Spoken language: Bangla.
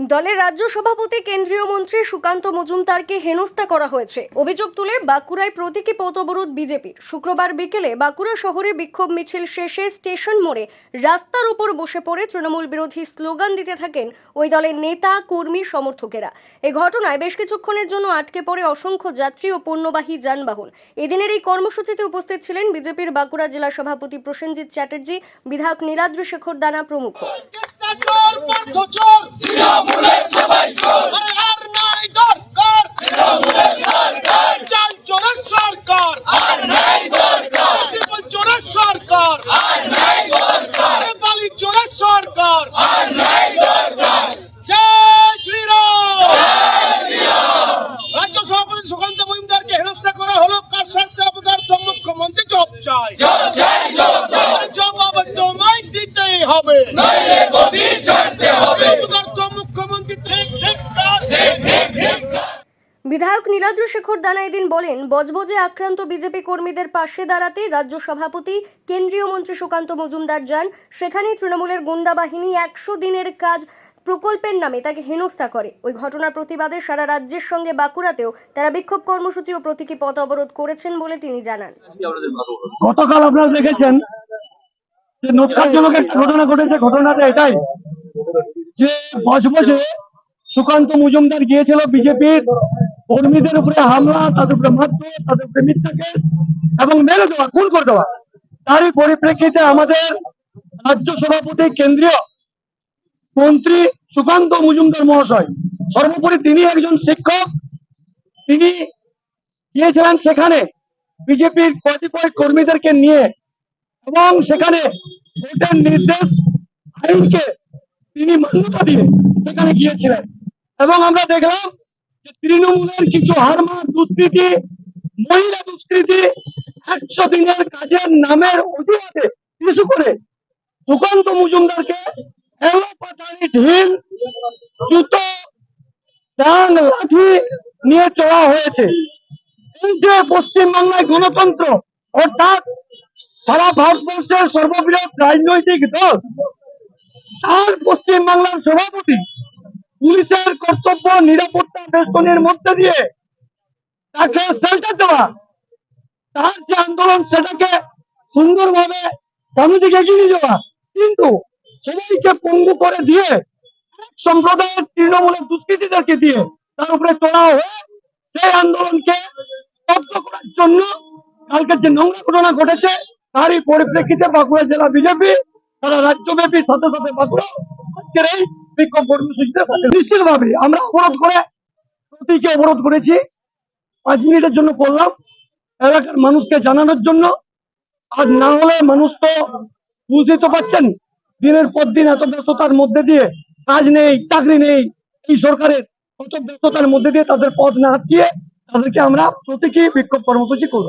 দলের রাজ্য সভাপতি কেন্দ্রীয় মন্ত্রী সুকান্ত মজুমদারকে হেনস্থা করা হয়েছে। অভিযোগ তুলে বাঁকুড়ায় প্রতীকী পথ অবরোধ বিজেপির। শুক্রবার বিকেলে বাঁকুড়া শহরে বিক্ষোভ মিছিল শেষে স্টেশন মোড়ে রাস্তার উপর বসে পড়ে তৃণমূল বিরোধী স্লোগান দিতে থাকেন ওই দলের নেতা, কর্মী, সমর্থকেরা। এ ঘটনায় বেশ কিছুক্ষণের জন্য আটকে পড়ে অসংখ্য যাত্রী ও পণ্যবাহী যানবাহন। এদিনের এই কর্মসূচিতে উপস্থিত ছিলেন বিজেপির বাঁকুড়া জেলা সভাপতি প্রসেনজিৎ চ্যাটার্জি, বিধায়ক নীলাদ্রি শেখর দানা প্রমুখ। সভাপতি সুকান্ত মজুমদারকে হেনস্থা করা হলো কার স্বার্থে অবদার্থ মুখ্যমন্ত্রী জব চাই জবাব হবে। অবদার্থ মুখ্যমন্ত্রী ঠিক ঠিক বিধায়ক নীলাদ্র শেখর দানা এদিন বলেন বজবজে আক্রান্ত বিজেপি কর্মীদের পাশে দাঁড়াতে রাজ্য সভাপতি কেন্দ্রীয় মন্ত্রী সুকান্ত মজুমদার যান। সেখানেই তৃণমূলের গুন্ডা বাহিনী একশো দিনের কাজ প্রকল্পের নামে তাকে হেনস্থা করে। ওই ঘটনার প্রতিবাদে সারা রাজ্যের সঙ্গে বাঁকুড়াতেও তারা বিক্ষোভ কর্মসূচি ও প্রতীকী পথ অবরোধ করেছেন বলে তিনি জানান। গতকাল আপনারা দেখেছেন যে ঘটেছে, ঘটনাটা এটাই। যে বজবজে সুকান্ত মজুমদার গিয়েছিল বিজেপির কর্মীদের উপরে হামলা, তাদের উপরে তাদের উপরে মিথ্যা কেস এবং মেরে দেওয়া, খুন করে দেওয়া। তারই পরিপ্রেক্ষিতে আমাদের রাজ্য সভাপতি কেন্দ্রীয় মন্ত্রী সুকান্ত মজুমদার মহাশয়, সর্বোপরি তিনি একজন শিক্ষক। তিনি গিয়েছিলেন সেখানে বিজেপির কতিপয় কর্মীদেরকে নিয়ে এবং সেখানে ভোটের নির্দেশ আইনকে তিনি মান্যতা দিয়ে সেখানে গিয়েছিলেন। এবং আমরা দেখলাম যে তৃণমূলের কিছু হারমার দুষ্কৃতি, মহিলা দুষ্কৃতি একশো দিনের কাজের নামের অজুহাতে ইস্যু করে সুকান্ত মজুমদারকে ঢিল, জুতো ডাং লাঠি নিয়ে চলা হয়েছে। পশ্চিমবাংলায় গণতন্ত্র, অর্থাৎ সারা ভারতবর্ষের সর্ববৃহৎ রাজনৈতিক দল, তার পশ্চিমবাংলার সভাপতি, পুলিশের কর্তব্য নিরাপত্তা বেষ্টনের মধ্যে দিয়ে তাকে শেল্টার দেওয়া। তার যে আন্দোলন, সেটাকে সুন্দরভাবে সামনে দিকে এগিয়ে নিয়ে যাওয়া। কিন্তু সবাইকে পঙ্গু করে দিয়ে সম্প্রদায়ের তৃণমূলের দুষ্কৃতীদেরকে দিয়ে তার উপরে চড়া হয়ে সেই আন্দোলনকে স্তব্ধ করার জন্য কালকে যে নোংরা ঘটনা ঘটেছে তারই পরিপ্রেক্ষিতে বাঁকুড়া জেলা বিজেপি, সারা রাজ্যব্যাপী সাথে সাথে বাঁকুড়া আজকের এই বিক্ষোভ কর্মসূচিতে নিশ্চিত ভাবে আমরা অবরোধ করে প্রতীকে অবরোধ করেছি। পাঁচ মিনিটের জন্য করলাম। এলাকার মানুষকে জানানোর জন্য। আর না হলে মানুষ তো বুঝতেই তো পারছেন, দিনের পর দিন এত ব্যস্ততার মধ্যে দিয়ে কাজ নেই, চাকরি নেই, এই সরকারের অত ব্যস্ততার মধ্যে দিয়ে তাদের পথ না আটকিয়ে তাদেরকে আমরা প্রতীকী বিক্ষোভ কর্মসূচি করব